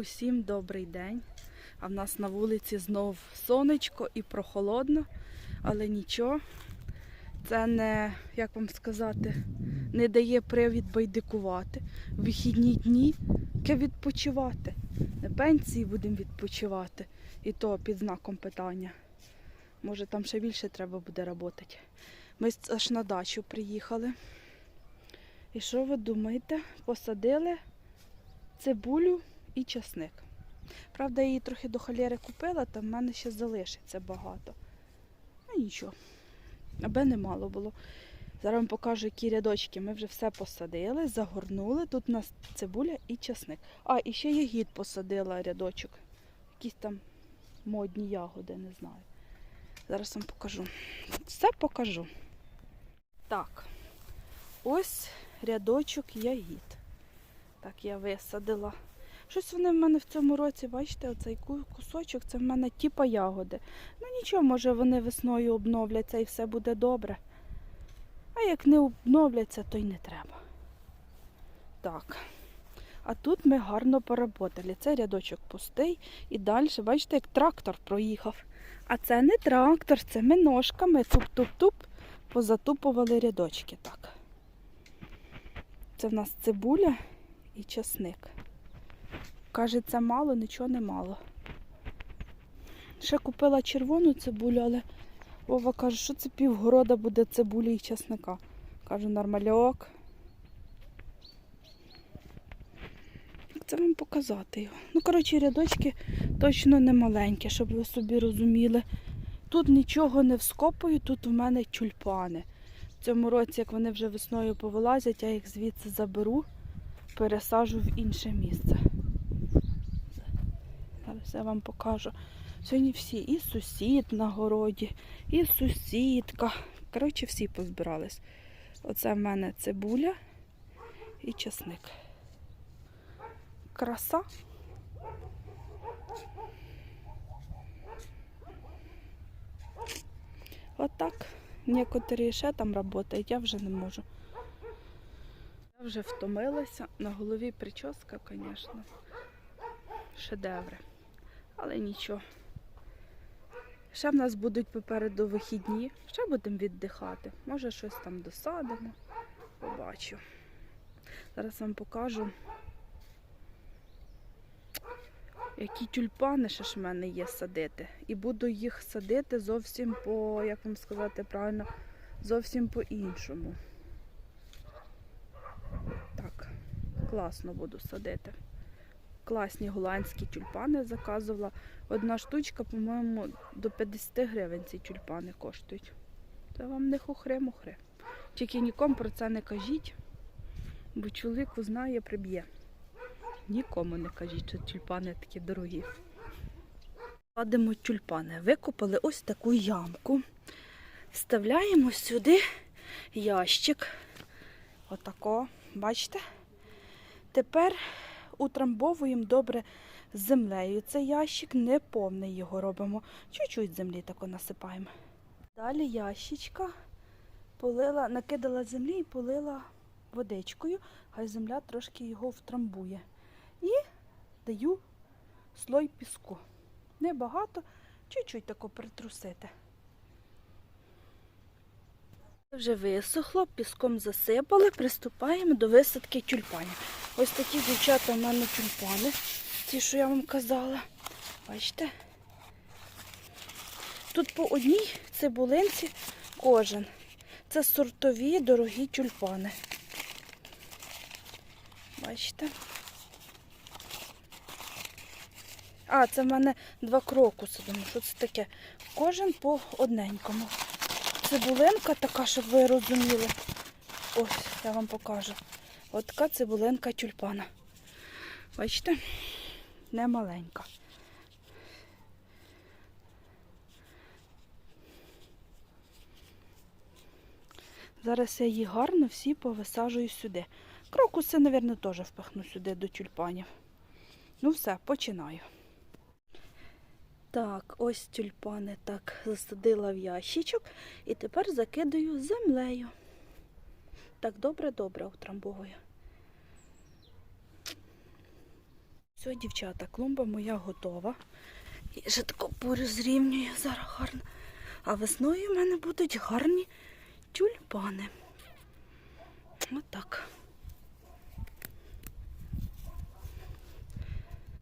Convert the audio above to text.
Усім добрий день. А в нас на вулиці знов сонечко і прохолодно, але нічого. Це не, як вам сказати, не дає привід байдикувати. В вихідні дні відпочивати. На пенсії будемо відпочивати. І то під знаком питання. Може там ще більше треба буде працювати. Ми аж на дачу приїхали. І що ви думаєте? Посадили цибулю і часник. Правда, я її трохи до холєри купила, там в мене ще залишиться багато. Ну нічого, аби не мало було. Зараз вам покажу, які рядочки. Ми вже все посадили, загорнули. Тут у нас цибуля і часник. А, і ще ягід посадила рядочок. Якісь там модні ягоди, не знаю. Зараз вам покажу. Все покажу. Так, ось рядочок ягід. Так, я висадила. Щось вони в мене в цьому році, бачите, оцей кусочок, це в мене типа ягоди. Ну нічого, може вони весною обновляться і все буде добре. А як не обновляться, то й не треба. Так. А тут ми гарно поработали. Це рядочок пустий. І далі, бачите, як трактор проїхав. А це не трактор, це ми ножками туп-туп-туп позатупували рядочки. Так. Це в нас цибуля і часник. Кажеться, мало, нічого не мало. Ще купила червону цибулю, але Вова каже, що це півгорода буде цибулі і часника. Кажу, нормальок. Як це вам показати його? Ну, коротше, рядочки точно не маленькі, щоб ви собі розуміли. Тут нічого не вскопую, тут у мене тюльпани. В цьому році, як вони вже весною повилазять, я їх звідси заберу, пересажу в інше місце. Я вам покажу. Сьогодні всі, і сусід на городі, і сусідка. Коротше, всі позбирались. Оце в мене цибуля і часник. Краса. Отак. Некоторі ще там працюють, я вже не можу. Я вже втомилася. На голові прическа, звісно. Шедеври. Але нічого. Ще в нас будуть попереду вихідні. Ще будемо віддихати. Може щось там досадимо. Побачу. Зараз вам покажу, які тюльпани ще ж в мене є садити. І буду їх садити зовсім по, як вам сказати правильно, зовсім по-іншому. Так, класно буду садити. Класні голландські тюльпани заказувала. Одна штучка, по-моєму, до 50 гривень ці тюльпани коштують. Це вам не хухре-мухре. Тільки нікому про це не кажіть, бо чоловік узнає, приб'є. Нікому не кажіть, що тюльпани такі дорогі. Садимо тюльпани. Викопали ось таку ямку. Вставляємо сюди ящик. Отако, бачите? Тепер утрамбовуємо добре землею. Цей ящик не повний його робимо. Чуть-чуть землі тако насипаємо. Далі ящичка полила, накидала землі і полила водичкою, хай земля трошки його втрамбує. І даю слой піску. Небагато, чуть-чуть тако притрусити. Вже висохло, піском засипали, приступаємо до висадки тюльпанів. Ось такі дівчата в мене тюльпани, ті, що я вам казала. Бачите? Тут по одній цибулинці кожен. Це сортові дорогі тюльпани. Бачите? А, це в мене два крокуси. Думаю, що це таке? Кожен по одненькому. Цибулинка така, щоб ви розуміли. Ось, я вам покажу. От така цибулинка тюльпана. Бачите? Не маленька. Зараз я її гарно всі повисаджую сюди. Крокуси, мабуть, теж впихну сюди до тюльпанів. Ну все, починаю. Так, ось тюльпани так засадила в ящичок і тепер закидаю землею. Так, добре-добре утрамбовує. Все, дівчата, клумба моя готова. Я вже таку порю зрівнюю зараз гарно. А весною в мене будуть гарні тюльпани. Отак.